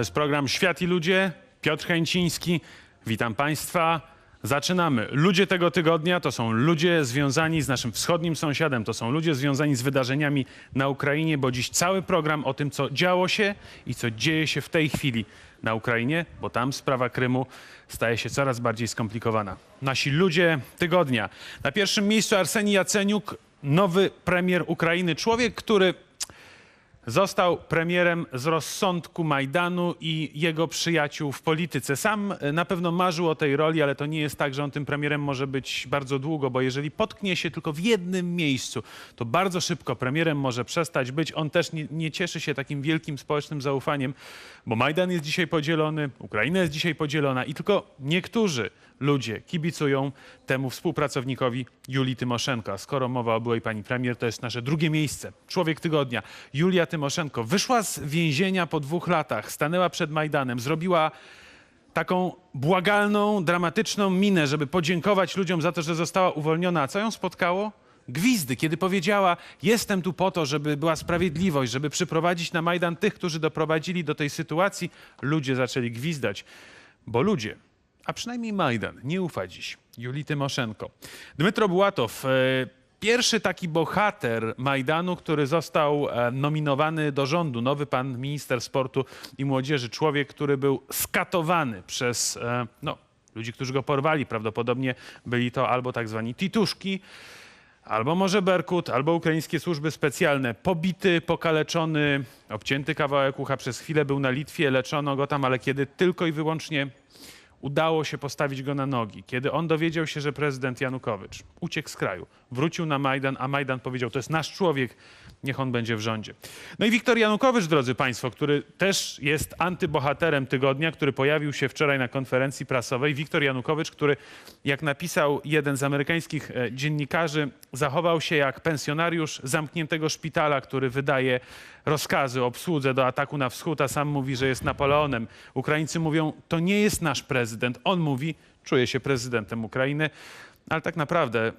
To jest program Świat i Ludzie. Piotr Chęciński. Witam Państwa. Zaczynamy. Ludzie tego tygodnia to są ludzie związani z naszym wschodnim sąsiadem, to są ludzie związani z wydarzeniami na Ukrainie, bo dziś cały program o tym, co działo się i co dzieje się w tej chwili na Ukrainie, bo tam sprawa Krymu staje się coraz bardziej skomplikowana. Nasi ludzie tygodnia. Na pierwszym miejscu Arsenij Jaceniuk, nowy premier Ukrainy, człowiek, który Został premierem z rozsądku Majdanu i jego przyjaciół w polityce. Sam e, na pewno marzył o tej roli, ale to nie jest tak, że on tym premierem może być bardzo długo, bo jeżeli potknie się tylko w jednym miejscu, to bardzo szybko premierem może przestać być. On też nie, nie cieszy się takim wielkim społecznym zaufaniem, bo Majdan jest dzisiaj podzielony, Ukraina jest dzisiaj podzielona i tylko niektórzy ludzie kibicują temu współpracownikowi Julii Tymoszenko. A skoro mowa o byłej pani premier, to jest nasze drugie miejsce. Człowiek tygodnia. Julia Tymoszenko wyszła z więzienia po dwóch latach, stanęła przed Majdanem, zrobiła taką błagalną, dramatyczną minę, żeby podziękować ludziom za to, że została uwolniona. A co ją spotkało? Gwizdy, kiedy powiedziała: Jestem tu po to, żeby była sprawiedliwość, żeby przyprowadzić na Majdan tych, którzy doprowadzili do tej sytuacji. Ludzie zaczęli gwizdać, bo ludzie, a przynajmniej Majdan, nie ufa dziś Julii Tymoszenko. Dmytro Bułatow, e, pierwszy taki bohater Majdanu, który został e, nominowany do rządu, nowy pan minister sportu i młodzieży, człowiek, który był skatowany przez e, no, ludzi, którzy go porwali. Prawdopodobnie byli to albo tak zwani tituszki, Albo może Berkut, albo ukraińskie służby specjalne. Pobity, pokaleczony, obcięty kawałek ucha przez chwilę był na Litwie, leczono go tam, ale kiedy tylko i wyłącznie udało się postawić go na nogi, kiedy on dowiedział się, że prezydent Janukowycz uciekł z kraju, wrócił na Majdan, a Majdan powiedział, to jest nasz człowiek, niech on będzie w rządzie. No i Wiktor Janukowycz, drodzy Państwo, który też jest antybohaterem tygodnia, który pojawił się wczoraj na konferencji prasowej. Wiktor Janukowycz, który, jak napisał jeden z amerykańskich e, dziennikarzy, zachował się jak pensjonariusz zamkniętego szpitala, który wydaje rozkazy obsłudze do ataku na wschód, a sam mówi, że jest Napoleonem. Ukraińcy mówią, to nie jest nasz prezydent. On mówi, czuje się prezydentem Ukrainy, ale tak naprawdę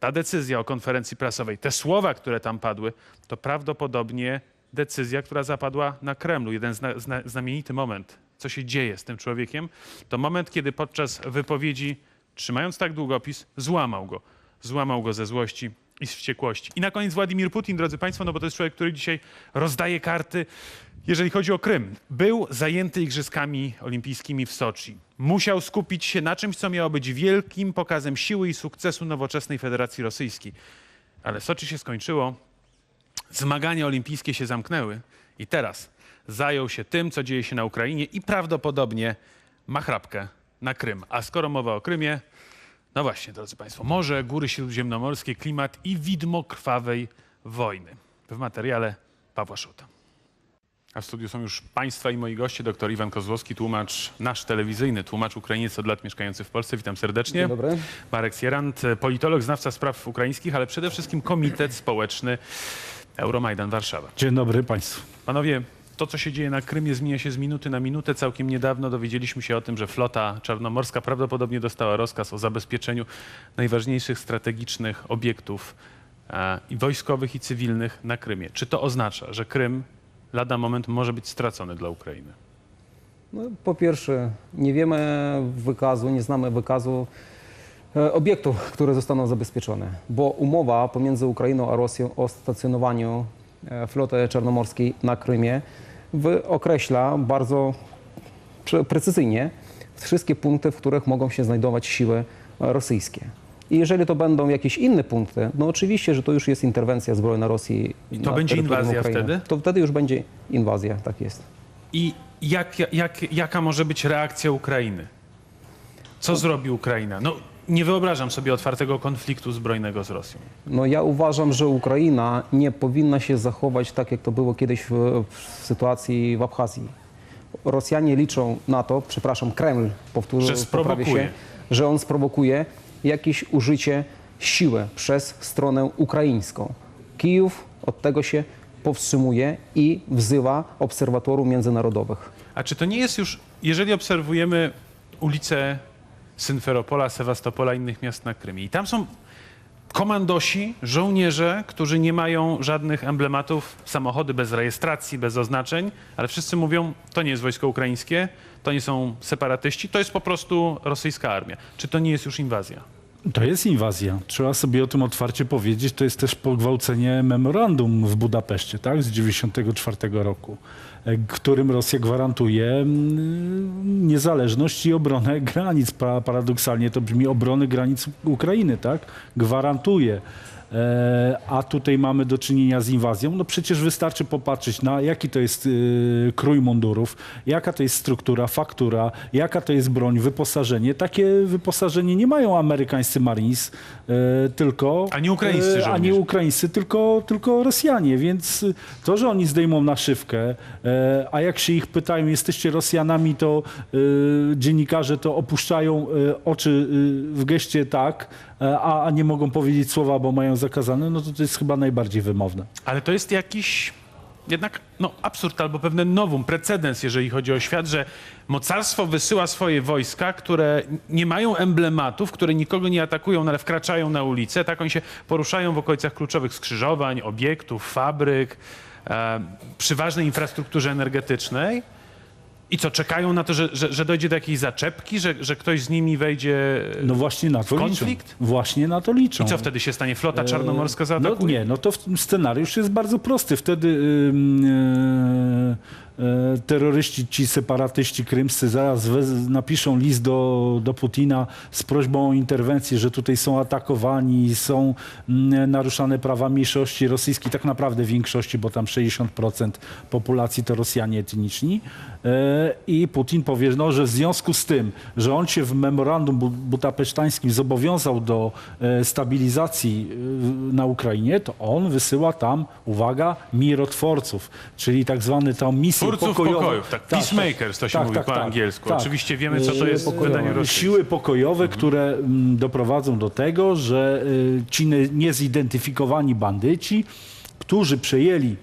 ta decyzja o konferencji prasowej, te słowa, które tam padły, to prawdopodobnie decyzja, która zapadła na Kremlu. Jeden zna, zna, znamienity moment, co się dzieje z tym człowiekiem, to moment, kiedy podczas wypowiedzi, trzymając tak długopis, złamał go. Złamał go ze złości i z wściekłości. I na koniec Władimir Putin, drodzy Państwo, no bo to jest człowiek, który dzisiaj rozdaje karty, jeżeli chodzi o Krym. Był zajęty Igrzyskami Olimpijskimi w Soczi. Musiał skupić się na czymś, co miało być wielkim pokazem siły i sukcesu nowoczesnej Federacji Rosyjskiej. Ale Soczi się skończyło, zmagania olimpijskie się zamknęły i teraz zajął się tym, co dzieje się na Ukrainie i prawdopodobnie ma chrapkę na Krym. A skoro mowa o Krymie, no właśnie, drodzy Państwo, morze, góry śródziemnomorskie, klimat i widmo krwawej wojny. W materiale Pawła Szuta. A w studiu są już Państwa i moi goście, dr Iwan Kozłowski, tłumacz nasz telewizyjny, tłumacz Ukrainiec od lat mieszkający w Polsce. Witam serdecznie. Dzień dobry. Marek Sierant, politolog, znawca spraw ukraińskich, ale przede wszystkim Komitet Społeczny Euromajdan Warszawa. Dzień dobry Państwu. Panowie, to co się dzieje na Krymie zmienia się z minuty na minutę. Całkiem niedawno dowiedzieliśmy się o tym, że flota czarnomorska prawdopodobnie dostała rozkaz o zabezpieczeniu najważniejszych strategicznych obiektów e, i wojskowych i cywilnych na Krymie. Czy to oznacza, że Krym lada moment może być stracony dla Ukrainy? No, po pierwsze, nie wiemy wykazu, nie znamy wykazu e, obiektów, które zostaną zabezpieczone, bo umowa pomiędzy Ukrainą a Rosją o stacjonowaniu e, floty czarnomorskiej na Krymie określa bardzo pre- precyzyjnie wszystkie punkty, w których mogą się znajdować siły rosyjskie. I jeżeli to będą jakieś inne punkty, no oczywiście, że to już jest interwencja zbrojna Rosji. I to będzie inwazja Ukrainy. wtedy? To wtedy już będzie inwazja, tak jest. I jak, jak, jaka może być reakcja Ukrainy? Co zrobi Ukraina? No, nie wyobrażam sobie otwartego konfliktu zbrojnego z Rosją. No ja uważam, że Ukraina nie powinna się zachować tak, jak to było kiedyś w, w sytuacji w Abchazji. Rosjanie liczą na to, przepraszam, Kreml powtórzę, Że sprowokuje. się, że on sprowokuje jakieś użycie siły przez stronę ukraińską. Kijów od tego się powstrzymuje i wzywa obserwatorów międzynarodowych. A czy to nie jest już, jeżeli obserwujemy ulice Synferopola, Sewastopola, innych miast na Krymie i tam są komandosi, żołnierze, którzy nie mają żadnych emblematów, samochody bez rejestracji, bez oznaczeń, ale wszyscy mówią, to nie jest wojsko ukraińskie, to nie są separatyści, to jest po prostu rosyjska armia. Czy to nie jest już inwazja? To jest inwazja. Trzeba sobie o tym otwarcie powiedzieć. To jest też pogwałcenie memorandum w Budapeszcie, tak, z 1994 roku, e, którym Rosja gwarantuje mm, niezależność i obronę granic. Pa- Paradoksalnie to brzmi obrony granic Ukrainy, tak? Gwarantuje. E, A tutaj mamy do czynienia z inwazją. No przecież wystarczy popatrzeć na jaki to jest y, krój mundurów, jaka to jest struktura, faktura, jaka to jest broń, wyposażenie. Takie wyposażenie nie mają amerykańscy Marines, e, tylko... Ani ukraińscy e, Ani żołnierze. ukraińscy, tylko, tylko Rosjanie. Więc to, że oni zdejmą naszywkę, e, a jak się ich pytają, jesteście Rosjanami, to dziennikarze to opuszczają oczy w geście tak, e, a, a nie mogą powiedzieć słowa, bo mają zakazane, no to to jest chyba najbardziej wymowne. Ale to jest jakiś jednak no, absurd albo pewne nowum, precedens, jeżeli chodzi o świat, że mocarstwo wysyła swoje wojska, które nie mają emblematów, które nikogo nie atakują, no, ale wkraczają na ulicę. Tak oni się poruszają w okolicach kluczowych skrzyżowań, obiektów, fabryk, e, przy ważnej infrastrukturze energetycznej. I co, czekają na to, że, że, że dojdzie do jakiejś zaczepki, że, że ktoś z nimi wejdzie... No właśnie na to konflikt? liczą. Właśnie na to liczą. I co wtedy się stanie? Flota czarnomorska No zaatakuje? nie, no to w- scenariusz jest bardzo prosty. Wtedy e, e, terroryści, ci separatyści krymscy zaraz wez- napiszą list do, do Putina z prośbą o interwencję, że tutaj są atakowani, są mm, naruszane prawa mniejszości rosyjskiej, tak naprawdę większości, bo tam 60% populacji to Rosjanie etniczni. E, I Putin powie, no, że w związku z tym, że on się w memorandum bu- budapesztańskim zobowiązał do e, stabilizacji e, na Ukrainie, to on wysyła tam, uwaga, mirotworców, czyli tak zwany tam misję Twórców pokojową. pokojów, tak, peacemakers to się mówi po angielsku. Oczywiście wiemy, co to jest pokojowe. wydaniu rosyjskim. Siły pokojowe, które mm, doprowadzą do tego, że y, ci nie- niezidentyfikowani bandyci, którzy przejęli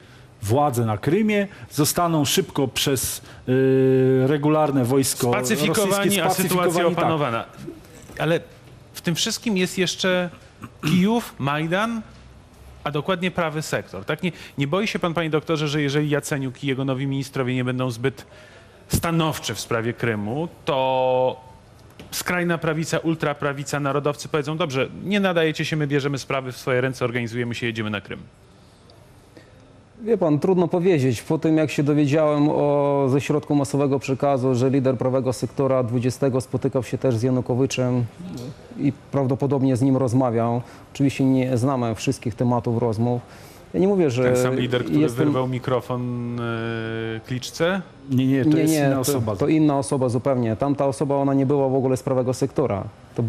władzę na Krymie, zostaną szybko przez y, regularne wojsko Spacyfikowani, rosyjskie a sytuacja spacyfikowani, tak. opanowana. Ale w tym wszystkim jest jeszcze Kijów, Majdan, a dokładnie prawy sektor. Tak? Nie, nie boi się pan, panie doktorze, że jeżeli Jaceniuk i jego nowi ministrowie nie będą zbyt stanowczy w sprawie Krymu, to skrajna prawica, ultraprawica, narodowcy powiedzą, dobrze, nie nadajecie się, my bierzemy sprawy w swoje ręce, organizujemy się, jedziemy na Krym. Wie pan, trudno powiedzieć. Po tym, jak się dowiedziałem o, ze środku masowego przekazu, że lider prawego sektora 20 spotykał się też z Janukowiczem i prawdopodobnie z nim rozmawiał. Oczywiście nie znamy wszystkich tematów rozmów. Ja nie mówię, że Ten sam lider, który jestem... wyrwał mikrofon yy, kliczce. Nie, nie, to nie, jest nie, inna to, osoba. to inna osoba zupełnie. Tamta osoba, ona nie była w ogóle z prawego sektora. To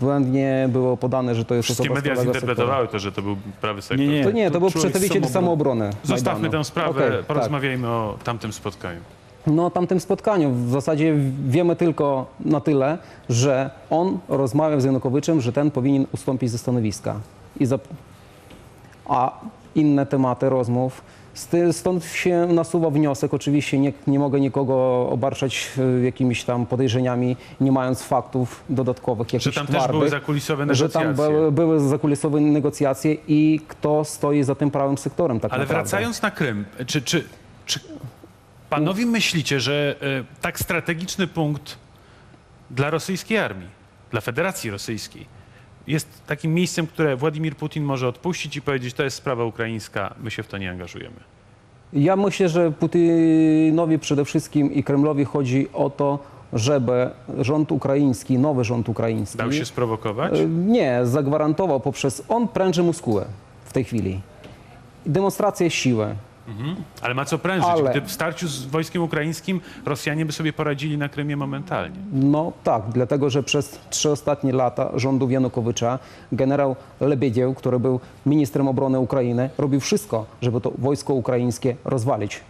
błędnie było podane, że to jest Wszystkie osoba z media prawego sektora. zinterpretowały to, że to był prawy sektor. Nie, nie. To nie, to, To był z przedstawiciel samoobrony. Zostawmy Majdanu. tę sprawę, Okej, tak. porozmawiajmy o tamtym spotkaniu. No, tamtym spotkaniu w zasadzie wiemy tylko na tyle, że on rozmawiał z Janukowiczem, że ten powinien ustąpić ze stanowiska. I zap... A inne tematy rozmów, stąd się nasuwa wniosek, oczywiście nie, nie mogę nikogo obarczać e, jakimiś tam podejrzeniami, nie mając faktów dodatkowych, Że jakichś tam też twardych, były zakulisowe że negocjacje. tam były, były zakulisowe negocjacje i kto stoi za tym prawym sektorem tak Ale naprawdę. wracając na Krym, czy, czy, czy panowie myślicie, że e, tak strategiczny punkt dla rosyjskiej armii, dla Federacji Rosyjskiej, jest takim miejscem, które Władimir Putin może odpuścić i powiedzieć, to jest sprawa ukraińska, my się w to nie angażujemy. Ja myślę, że Putinowi przede wszystkim i Kremlowi chodzi o to, żeby rząd ukraiński, nowy rząd ukraiński, Dał się sprowokować? e, nie, zagwarantował poprzez, on pręży muskułę w tej chwili. Demonstrację siły. Ale ma co prężyć. ale- Gdy w starciu z wojskiem ukraińskim Rosjanie by sobie poradzili na Krymie momentalnie. No tak, dlatego że przez trzy ostatnie lata rządów Janukowycza generał Lebiediew, który był ministrem obrony Ukrainy, robił wszystko, żeby to wojsko ukraińskie rozwalić.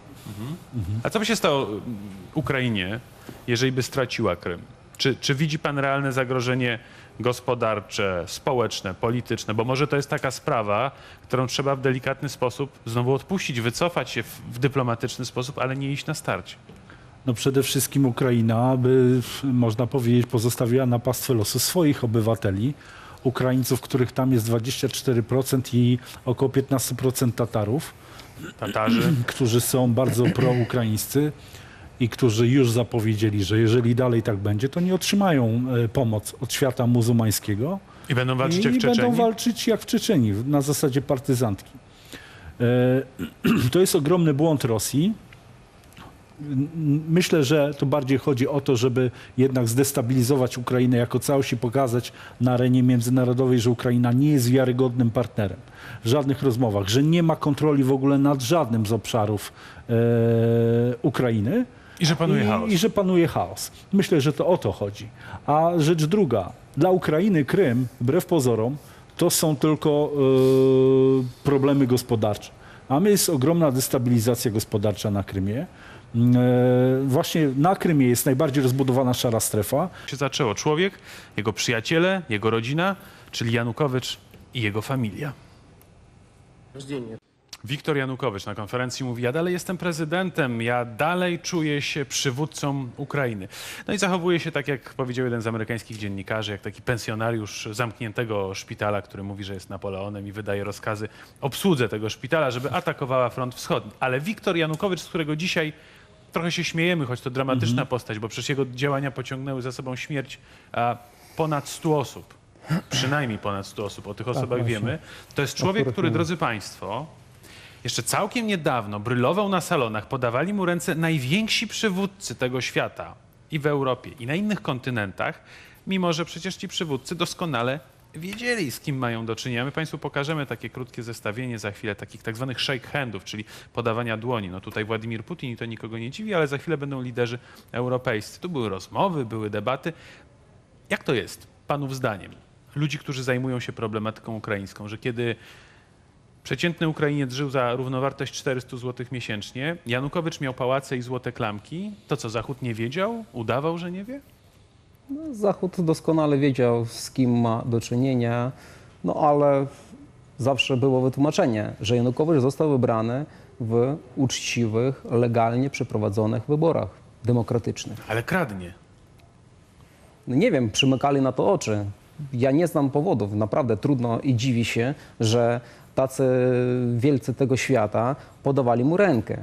A co by się stało mm, Ukrainie, jeżeli by straciła Krym? Czy, czy widzi pan realne zagrożenie gospodarcze, społeczne, polityczne? Bo może to jest taka sprawa, którą trzeba w delikatny sposób znowu odpuścić, wycofać się w, w dyplomatyczny sposób, ale nie iść na starcie. No przede wszystkim Ukraina by, można powiedzieć, pozostawiła na pastwę losu swoich obywateli Ukraińców, których tam jest 24% i około 15% Tatarów, Tatarzy. którzy są bardzo proukraińscy i którzy już zapowiedzieli, że jeżeli dalej tak będzie, to nie otrzymają e, pomoc od świata muzułmańskiego. I będą walczyć I jak w będą Czeczeniu. walczyć jak w Czeczeni, na zasadzie partyzantki. E, To jest ogromny błąd Rosji. Myślę, że to bardziej chodzi o to, żeby jednak zdestabilizować Ukrainę jako całość i pokazać na arenie międzynarodowej, że Ukraina nie jest wiarygodnym partnerem w żadnych rozmowach, że nie ma kontroli w ogóle nad żadnym z obszarów e, Ukrainy. I że panuje I, chaos. I że panuje chaos. Myślę, że to o to chodzi. A rzecz druga, dla Ukrainy Krym, wbrew pozorom, to są tylko e, problemy gospodarcze. A my jest ogromna destabilizacja gospodarcza na Krymie. E, właśnie na Krymie jest najbardziej rozbudowana szara strefa. się zaczęło. Człowiek, jego przyjaciele, jego rodzina, czyli Janukowycz i jego familia. Wiktor Janukowycz na konferencji mówi: Ja dalej jestem prezydentem, ja dalej czuję się przywódcą Ukrainy. No i zachowuje się tak, jak powiedział jeden z amerykańskich dziennikarzy, jak taki pensjonariusz zamkniętego szpitala, który mówi, że jest Napoleonem i wydaje rozkazy obsłudze tego szpitala, żeby atakowała front wschodni. Ale Wiktor Janukowycz, z którego dzisiaj trochę się śmiejemy, choć to dramatyczna postać, bo przecież jego działania pociągnęły za sobą śmierć ponad 100 osób. Przynajmniej ponad 100 osób, o tych osobach właśnie. wiemy. To jest człowiek, który, drodzy Państwo, jeszcze całkiem niedawno brylował na salonach, podawali mu ręce najwięksi przywódcy tego świata i w Europie, i na innych kontynentach, mimo że przecież ci przywódcy doskonale wiedzieli, z kim mają do czynienia. My Państwu pokażemy takie krótkie zestawienie za chwilę takich tak zwanych shake handów, czyli podawania dłoni. No tutaj Władimir Putin i to nikogo nie dziwi, ale za chwilę będą liderzy europejscy. Tu były rozmowy, były debaty. Jak to jest, Panów zdaniem, ludzi, którzy zajmują się problematyką ukraińską, że kiedy przeciętny Ukrainiec żył za równowartość 400 zł miesięcznie, Janukowycz miał pałace i złote klamki, to co Zachód nie wiedział? Udawał, że nie wie? Zachód doskonale wiedział, z kim ma do czynienia, no ale zawsze było wytłumaczenie, że Janukowicz został wybrany w uczciwych, legalnie przeprowadzonych wyborach demokratycznych. Ale kradnie. No nie wiem, przymykali na to oczy. Ja nie znam powodów, naprawdę trudno i dziwi się, że tacy wielcy tego świata podawali mu rękę.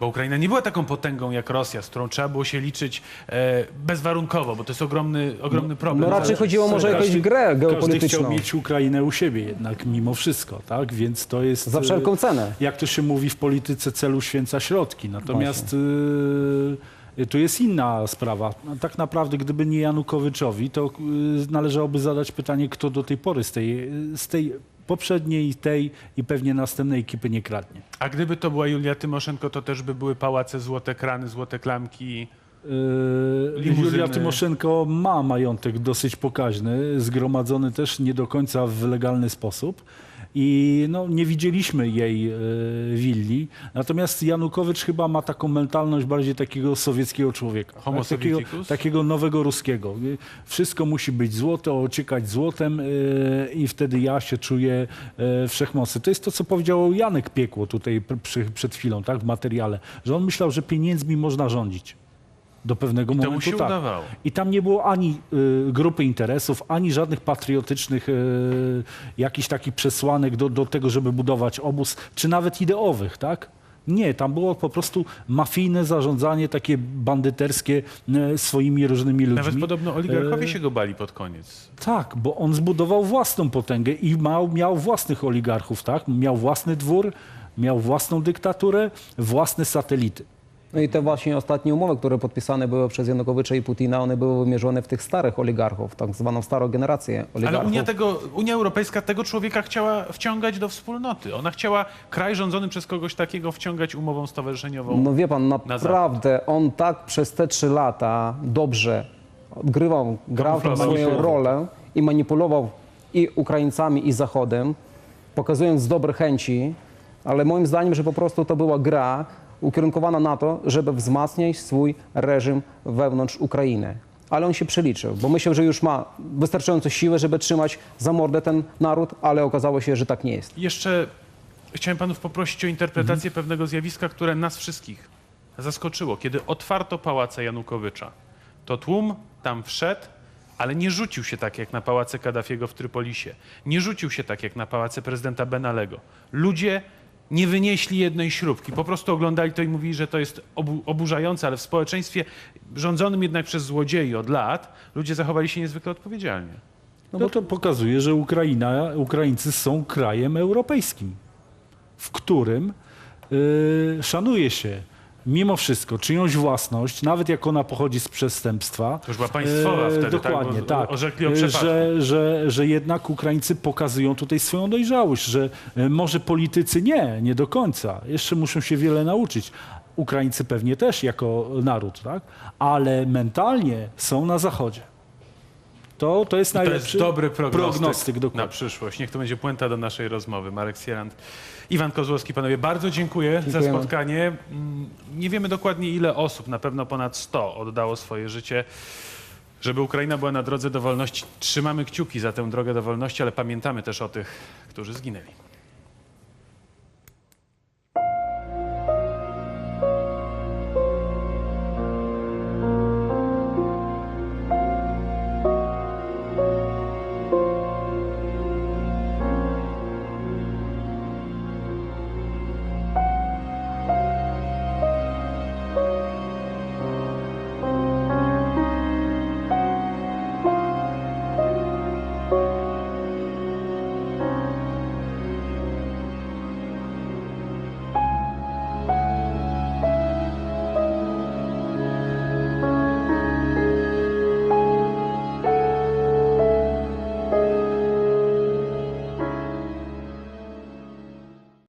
Bo Ukraina nie była taką potęgą jak Rosja, z którą trzeba było się liczyć e, bezwarunkowo, bo to jest ogromny, ogromny problem. No raczej chodziło może o jakąś Każdy- grę Każdy geopolityczną. chciał mieć Ukrainę u siebie jednak mimo wszystko, tak? Więc to jest... Za wszelką cenę. Jak to się mówi w polityce, celu święca środki. Natomiast y, tu jest inna sprawa. No, tak naprawdę, gdyby nie Janukowyczowi, to y, należałoby zadać pytanie, kto do tej pory z tej, z tej poprzedniej, tej i pewnie następnej ekipy nie kradnie. A gdyby to była Julia Tymoszenko, to też by były pałace, złote krany, złote klamki. Yy. Julia Tymoszenko ma majątek dosyć pokaźny, zgromadzony też nie do końca w legalny sposób. I no, nie widzieliśmy jej yy, willi. Natomiast Janukowycz chyba ma taką mentalność bardziej takiego sowieckiego człowieka. Homo tak? takiego, takiego nowego ruskiego. Yy, Wszystko musi być złote, ociekać złotem yy, i wtedy ja się czuję wszechmocny. To jest to, co powiedział Janek Piekło tutaj przed chwilą, tak, w materiale, że on myślał, że pieniędzmi można rządzić. Do pewnego to mu momentu się tak. udawało. I tam nie było ani y, grupy interesów, ani żadnych patriotycznych y, jakichś takich przesłanek do, do tego, żeby budować obóz, czy nawet ideowych, tak? Nie, tam było po prostu mafijne zarządzanie, takie bandyterskie y, swoimi różnymi ludźmi. Nawet podobno oligarchowie E, się go bali pod koniec. Tak, bo on zbudował własną potęgę i miał, miał własnych oligarchów, tak? Miał własny dwór, miał własną dyktaturę, własne satelity. No i te właśnie ostatnie umowy, które podpisane były przez Janukowycza i Putina, one były wymierzone w tych starych oligarchów, tak zwaną starą generację oligarchów. Ale Unia, tego, Unia Europejska tego człowieka chciała wciągać do wspólnoty. Ona chciała kraj rządzony przez kogoś takiego wciągać umową stowarzyszeniową. No wie pan, naprawdę on tak przez te trzy lata dobrze odgrywał, grał swoją rolę i manipulował i Ukraińcami, i Zachodem, pokazując dobre chęci, ale moim zdaniem, że po prostu to była gra ukierunkowana na to, żeby wzmacniać swój reżim wewnątrz Ukrainy. Ale on się przeliczył, bo myślał, że już ma wystarczająco siły, żeby trzymać za mordę ten naród, ale okazało się, że tak nie jest. Jeszcze chciałem panów poprosić o interpretację pewnego zjawiska, które nas wszystkich zaskoczyło. Kiedy otwarto pałace Janukowycza, to tłum tam wszedł, ale nie rzucił się tak jak na pałace Kaddafiego w Trypolisie. Nie rzucił się tak jak na pałace prezydenta Benalego. Ludzie nie wynieśli jednej śrubki. Po prostu oglądali to i mówili, że to jest obu, oburzające, ale w społeczeństwie rządzonym jednak przez złodziei od lat ludzie zachowali się niezwykle odpowiedzialnie. No bo to pokazuje, że Ukraina, Ukraińcy są krajem europejskim, w którym y, szanuje się mimo wszystko czyjąś własność, nawet jak ona pochodzi z przestępstwa. To już była państwowa wtedy, tak? Dokładnie, tak. orzekli o przepadku. że, że, że jednak Ukraińcy pokazują tutaj swoją dojrzałość, że y, może politycy nie, nie do końca. Jeszcze muszą się wiele nauczyć. Ukraińcy pewnie też jako naród, tak? ale mentalnie są na zachodzie. To, to jest To najlepszy jest dobry prognostyk, prognostyk na przyszłość. Niech to będzie puenta do naszej rozmowy. Marek Sierant, Iwan Kozłowski, panowie, bardzo dziękuję za Dziękujemy. spotkanie. Mm, Nie wiemy dokładnie ile osób, na pewno ponad 100 oddało swoje życie, żeby Ukraina była na drodze do wolności. Trzymamy kciuki za tę drogę do wolności, ale pamiętamy też o tych, którzy zginęli.